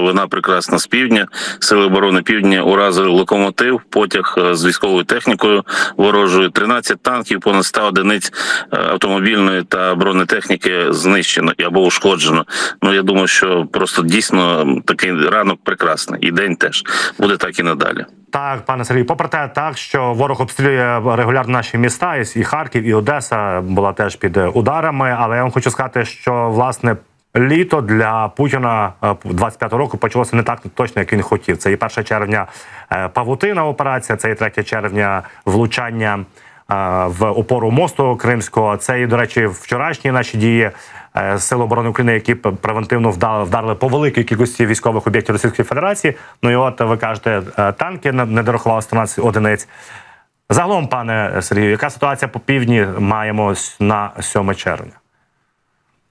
новина прекрасна з півдня. Сили оборони півдня уразили локомотив, потяг е, з військовою технікою ворожою. 13 танків, понад 100 одиниць е, автомобільної та бронетехніки знищено або ушкоджено. Ну я думаю, що просто дійсно такий ранок прекрасний, і день теж буде так і надалі. Так, пане Сергію, попри те, так що ворог обстрілює регулярно наші міста, і Харків, і Одеса була теж під ударами. Але я вам хочу сказати, що власне літо для Путіна е, 25 року почалося не так точно, як він хотів. Це і 1 червня е, павутина операція, це і 3 червня влучання е, в опору мосту Кримського. Це і, до речі, вчорашні наші дії. е, Сил оборони України, які превентивно вдарили по великій кількості військових об'єктів Російської Федерації. Ну і от ви кажете, е, танки не дорахували 13 одиниць. Загалом, пане Сергію, яка ситуація по півдні маємо на 7 червня?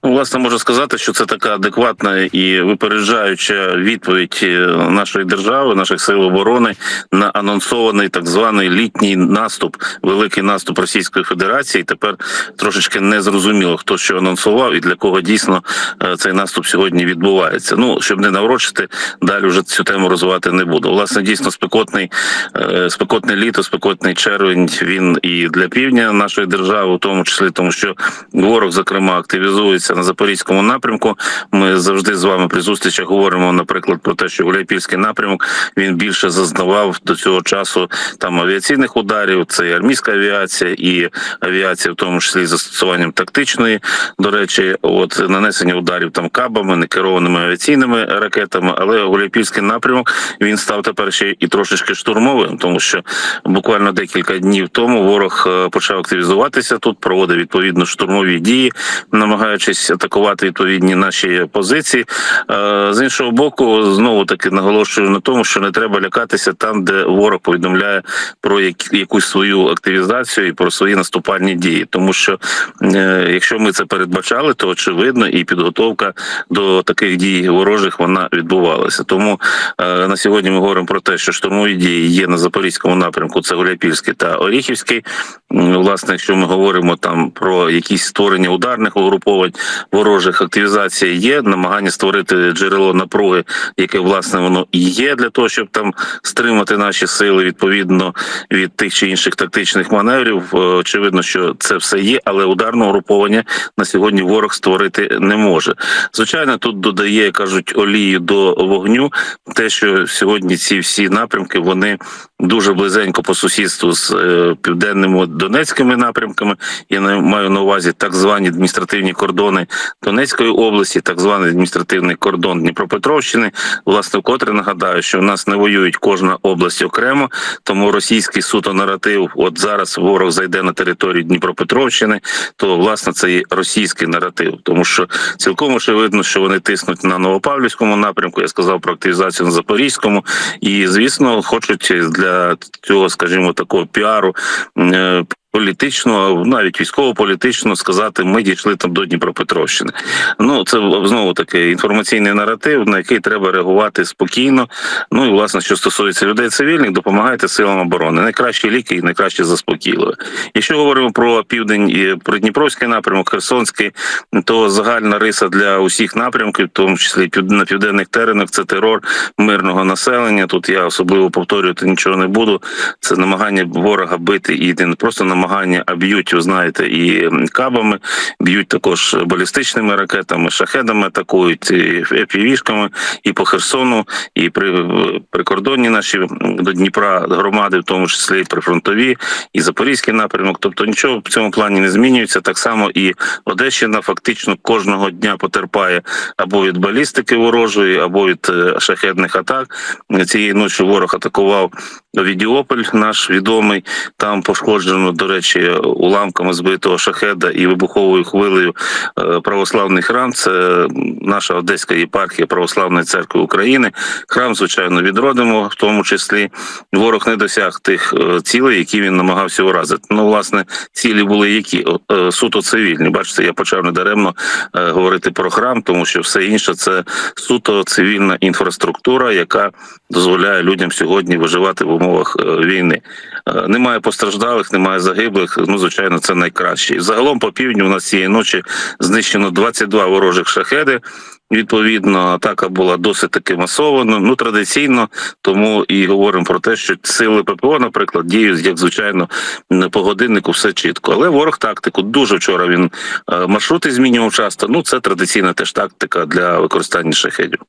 Ну, Власне, можу сказати, що це така адекватна і випереджаюча відповідь е, нашої держави, наших сил оборони на анонсований так званий літній наступ, великий наступ Російської Федерації. Тепер трошечки не зрозуміло, хто що анонсував і для кого дійсно е, цей наступ сьогодні відбувається. Ну щоб не наврочити, далі вже цю тему розвивати не буду. Власне, дійсно спекотний, е, спекотне літо, спекотний червень. Він і для півдня нашої держави, в тому числі тому, що ворог, зокрема, активізується на запорізькому напрямку. Ми завжди з вами при зустрічах говоримо, наприклад, про те, що Гуляйпільський напрямок він більше зазнавав до цього часу там авіаційних ударів. Це і армійська авіація, і авіація, в тому числі застосуванням тактичної. До речі, от нанесення ударів там кабами, некерованими авіаційними ракетами. Але Гуляйпільський напрямок він став тепер ще і трошечки штурмовим, тому що буквально декілька днів тому ворог е, почав активізуватися тут, проводив відповідно штурмові дії, намагаючись атакувати відповідні наші позиції. Е, З іншого боку, знову таки наголошую на тому, що не треба лякатися там, де ворог повідомляє про якусь свою активізацію і про свої наступальні дії, тому що е, якщо ми це передбачали, то очевидно і підготовка до таких дій ворожих вона відбувалася. Тому е, на сьогодні ми говоримо про те, що штурмові дії є на запорізькому напрямку. Це Гуляйпільський та Оріхівський. Власне, якщо ми говоримо там про якісь створення ударних угруповань ворожих, активізація є, намагання створити джерело напруги, яке власне воно і є для того, щоб там стримати наші сили відповідно від тих чи інших тактичних маневрів. Е, Очевидно, що це все є, але ударного угруповання на сьогодні ворог створити не може. Звичайно, тут додає кажуть олії до вогню. Те, що сьогодні ці всі напрямки вони дуже близенько по сусідству з е, південними донецькими напрямками. Я маю на увазі так звані адміністративні кордони Донецької області, так званий адміністративний кордон Дніпропетровщини. Власне, вкотре нагадаю, що в нас не воюють кожна область окремо, тому російський суто наратив. От зараз ворог зайде на територію Дніпропетровщини, то власне це і російський наратив, тому що цілком очевидно, що вони тиснуть на Новопавлівському напрямку. Я сказав про активізацію на Запорізькому, і звісно, хочуть для цього, скажімо, такого піару. Політично, навіть військово-політично сказати, ми дійшли там до Дніпропетровщини. Ну це знову таки інформаційний наратив, на який треба реагувати спокійно. Ну і власне, що стосується людей цивільних, допомагайте силам оборони. Найкращі ліки і найкраще заспокійливе. Якщо говоримо про південь і про Дніпровський напрямок, Херсонський, то загальна риса для усіх напрямків, в тому числі на південних теренах, це терор мирного населення. Тут я особливо повторювати нічого не буду. Це намагання ворога бити і не просто намагання, а б'ють, ви знаєте, і кабами, б'ють також балістичними ракетами, шахедами атакують, епівішками, і по Херсону, і при прикордонні наші до Дніпра громади, в тому числі і прифронтові, і Запорізький напрямок. Тобто нічого в цьому плані не змінюється. Так само і Одещина фактично кожного дня потерпає або від балістики ворожої, або від е, шахедних атак. Цієї ночі ворог атакував Відіополь, наш відомий. Там пошкоджено, до речі, уламками збитого шахеда і вибуховою хвилею е, православний храм. Це наша Одеська єпархія Православної церкви України. Храм, звичайно, відродимо, в тому числі ворог не досяг тих е, цілей, які він намагався уразити. Ну, власне, цілі були які Е, суто цивільні. Бачите, я почав недаремно говорити про храм, тому що все інше це суто цивільна інфраструктура, яка дозволяє людям сьогодні виживати в умовах війни. Немає постраждалих, немає загиблих. Ну, звичайно, це найкраще. Загалом по півдню у нас цієї ночі знищено 22 ворожих шахеди. Відповідно, атака була досить таки масованою. Ну традиційно, тому і говоримо про те, що сили ППО, наприклад, діють як звичайно по годиннику, все чітко. Але ворог тактику дуже вчора він е, маршрути змінював часто. Ну це традиційна теж тактика для використання шахедів.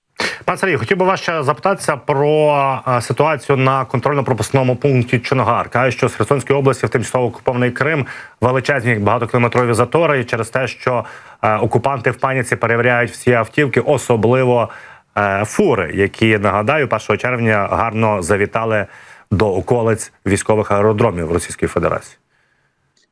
Пан Сергій, хотів би вас ще запитатися про е, ситуацію на контрольно-пропускному пункті Чонгар. Каже, що з Херсонської області в тимчасово окупований Крим величезні багатокілометрові затори через те, що окупанти в паніці перевіряють всі автівки, особливо е, фури, які нагадаю, 1 червня гарно завітали до околиць військових аеродромів Російської Федерації.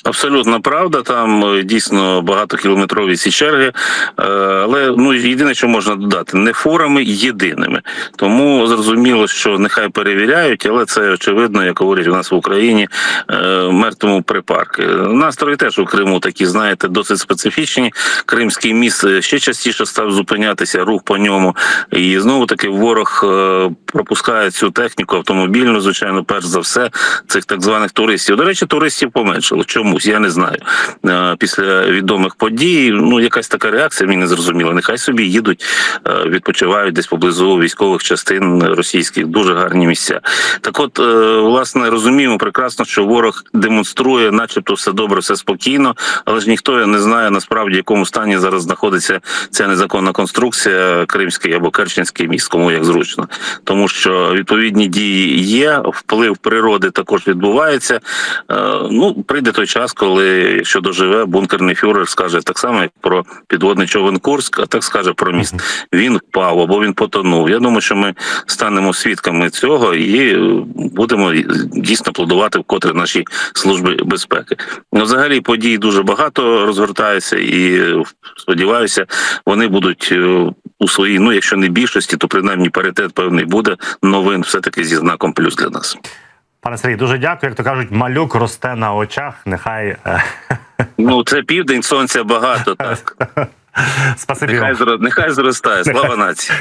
Абсолютно правда. Там е, дійсно багатокілометрові ці черги, Е, але ну єдине, що можна додати, не фурами єдиними. Тому зрозуміло, що нехай перевіряють, але це очевидно, як говорять у нас в Україні, е, мертвому припарки. Настрої теж у Криму такі, знаєте, досить специфічні. Кримський міст ще частіше став зупинятися, рух по ньому. І знову таки ворог пропускає цю техніку автомобільну, звичайно, перш за все, цих так званих туристів. До речі, туристів поменшало. Чомусь я не знаю. Е, Після відомих подій, ну якась така реакція мені не зрозуміла. Нехай собі їдуть, е, відпочивають десь поблизу військових частин російських, дуже гарні місця. Так, от е, власне розуміємо прекрасно, що ворог демонструє, начебто, все добре, все спокійно, але ж ніхто не знає насправді, в якому стані зараз знаходиться ця незаконна конструкція Кримський або Керченський міст, кому як зручно, тому що відповідні дії є, вплив природи також відбувається. Е, Ну прийде той час, коли якщо доживе бункерний фюрер, скаже так само, як про підводний човен Курськ, а так скаже про міст. Він впав або він потонув. Я думаю, що ми станемо свідками цього і будемо дійсно плодувати вкотре наші служби безпеки. Ну, взагалі подій дуже багато розгортається, і сподіваюся, вони будуть е, у своїй, ну якщо не більшості, то принаймні паритет певний буде новин, все таки зі знаком плюс для нас. Пане Сергій, дуже дякую. Як то кажуть, малюк росте на очах. Нехай е, Ну це південь, сонця багато. Так спасибі нехай нехай зростає. Слава нації.